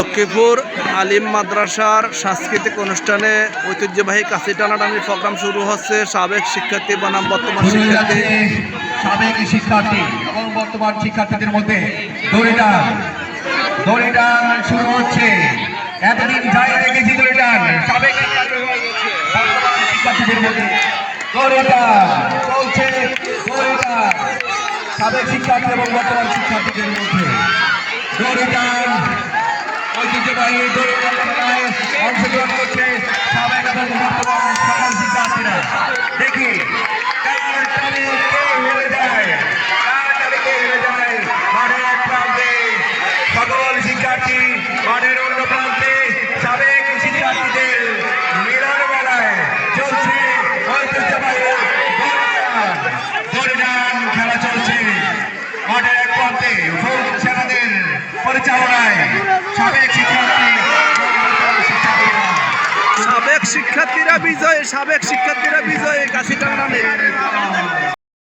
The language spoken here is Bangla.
লক্ষ্মীপুর আলিম মাদ্রাসার সাংস্কৃতিক অনুষ্ঠানে ঐতিহ্যবাহী কাশি টানাটানি প্রোগ্রাম শুরু হচ্ছে। সাবেক শিক্ষার্থী বনাম বর্তমান শিক্ষার্থী। সাবেক শিক্ষার্থী এবং বর্তমান শিক্ষার্থীদের মধ্যে দড়িটান দড়িটান শুরু হচ্ছে। এতদিন যাই রেখেছি দড়িটান সাবেক শিক্ষার্থীদের মধ্যে দড়িটান চলছে দড়িটান সাবেক শিক্ষার্থী এবং বর্তমান শিক্ষার্থীদের মধ্যে দড়িটান দড়িটান খেলায় অংশগ্রহণ করছে সাবেক দেখি কার চলছে খেলা চলছে মাঠের এক প্রান্তে ফৌজ সেনাদের পরিচালনায় সাবেক শিক্ষার্থী এবং বর্তমান শিক্ষার্থীরা বিজয়ে সাবেক শিক্ষার্থীরা বিজয়ে টানাটানি